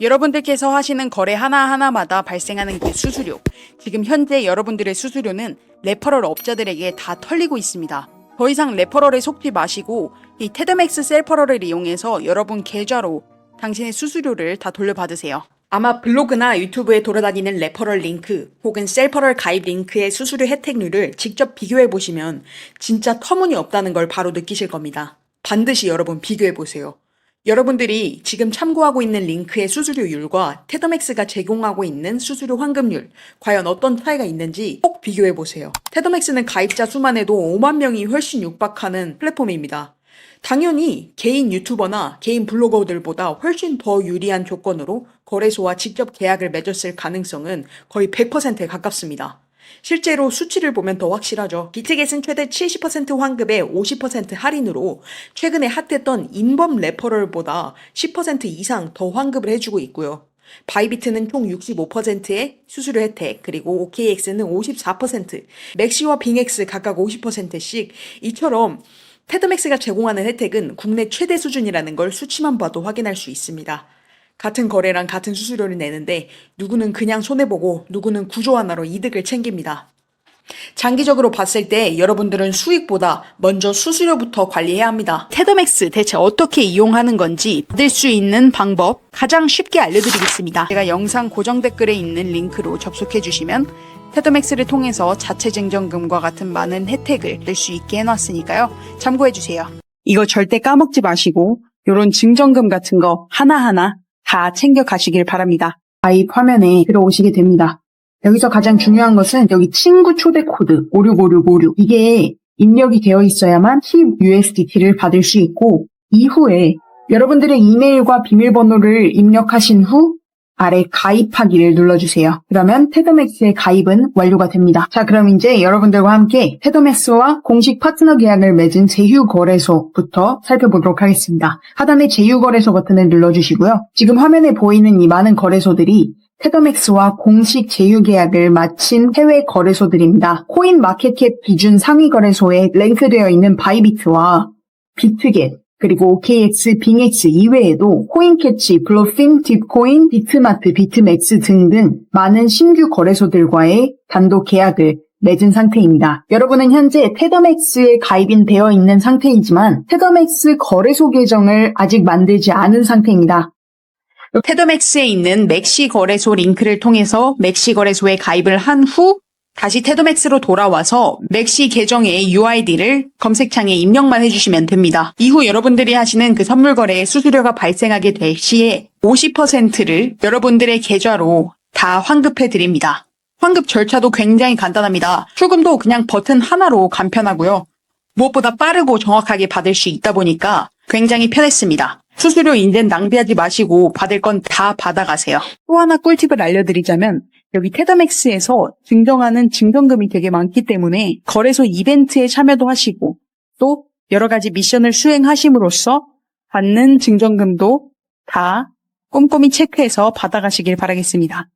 여러분들께서 하시는 거래 하나하나마다 발생하는 그 수수료. 지금 현재 여러분들의 수수료는 레퍼럴 업자들에게 다 털리고 있습니다. 더 이상 레퍼럴에 속지 마시고 이 테드맥스 셀퍼럴을 이용해서 여러분 계좌로 당신의 수수료를 다 돌려받으세요. 아마 블로그나 유튜브에 돌아다니는 레퍼럴 링크 혹은 셀퍼럴 가입 링크의 수수료 혜택률을 직접 비교해 보시면 진짜 터무니없다는 걸 바로 느끼실 겁니다. 반드시 여러분 비교해 보세요. 여러분들이 지금 참고하고 있는 링크의 수수료율과 테더맥스가 제공하고 있는 수수료 환급률, 과연 어떤 차이가 있는지 꼭 비교해 보세요. 테더맥스는 가입자 수만 해도 5만 명이 훨씬 육박하는 플랫폼입니다. 당연히 개인 유튜버나 개인 블로거들보다 훨씬 더 유리한 조건으로 거래소와 직접 계약을 맺었을 가능성은 거의 100%에 가깝습니다. 실제로 수치를 보면 더 확실하죠. 비트겟은 최대 70% 환급에 50% 할인으로 최근에 핫했던 인범 레퍼럴보다 10% 이상 더 환급을 해주고 있고요. 바이비트는 총 65%의 수수료 혜택, 그리고 OKX는 54%, 맥시와 빙엑스 각각 50%씩 이처럼 테드맥스가 제공하는 혜택은 국내 최대 수준이라는 걸 수치만 봐도 확인할 수 있습니다. 같은 거래랑 같은 수수료를 내는데 누구는 그냥 손해보고 누구는 구조 하나로 이득을 챙깁니다. 장기적으로 봤을 때 여러분들은 수익보다 먼저 수수료부터 관리해야 합니다. 테더맥스 대체 어떻게 이용하는 건지 받을 수 있는 방법 가장 쉽게 알려드리겠습니다. 제가 영상 고정 댓글에 있는 링크로 접속해 주시면 테더맥스를 통해서 자체 증정금과 같은 많은 혜택을 낼 수 있게 해놨으니까요. 참고해 주세요. 이거 절대 까먹지 마시고 이런 증정금 같은 거 하나하나 다 챙겨 가시길 바랍니다. 가입 화면에 들어오시게 됩니다. 여기서 가장 중요한 것은 여기 친구 초대 코드 565656 이게 입력이 되어 있어야만 10USDT를 받을 수 있고 이후에 여러분들의 이메일과 비밀번호를 입력하신 후 아래 가입하기를 눌러주세요. 그러면 테더맥스의 가입은 완료가 됩니다. 자, 그럼 이제 여러분들과 함께 테더맥스와 공식 파트너 계약을 맺은 제휴거래소부터 살펴보도록 하겠습니다. 하단에 제휴거래소 버튼을 눌러주시고요. 지금 화면에 보이는 이 많은 거래소들이 테더맥스와 공식 제휴 계약을 마친 해외 거래소들입니다. 코인 마켓캡 기준 상위 거래소에 랭크되어 있는 바이비트와 비트겟, 그리고 OKX, 빙엑스 이외에도 코인캐치, 블로핑, 딥코인, 비트마트, 비트맥스 등등 많은 신규 거래소들과의 단독 계약을 맺은 상태입니다. 여러분은 현재 테더맥스에 가입인 되어 있는 상태이지만 테더맥스 거래소 계정을 아직 만들지 않은 상태입니다. 테더맥스에 있는 맥시 거래소 링크를 통해서 맥시 거래소에 가입을 한 후 다시 테더맥스로 돌아와서 맥시 계정의 UID를 검색창에 입력만 해주시면 됩니다. 이후 여러분들이 하시는 그 선물 거래의 수수료가 발생하게 될 시에 50%를 여러분들의 계좌로 다 환급해 드립니다. 환급 절차도 굉장히 간단합니다. 출금도 그냥 버튼 하나로 간편하고요. 무엇보다 빠르고 정확하게 받을 수 있다 보니까 굉장히 편했습니다. 수수료 인젠 낭비하지 마시고 받을 건 다 받아가세요. 또 하나 꿀팁을 알려드리자면 여기 테더맥스에서 증정하는 증정금이 되게 많기 때문에 거래소 이벤트에 참여도 하시고 또 여러 가지 미션을 수행하심으로써 받는 증정금도 다 꼼꼼히 체크해서 받아가시길 바라겠습니다.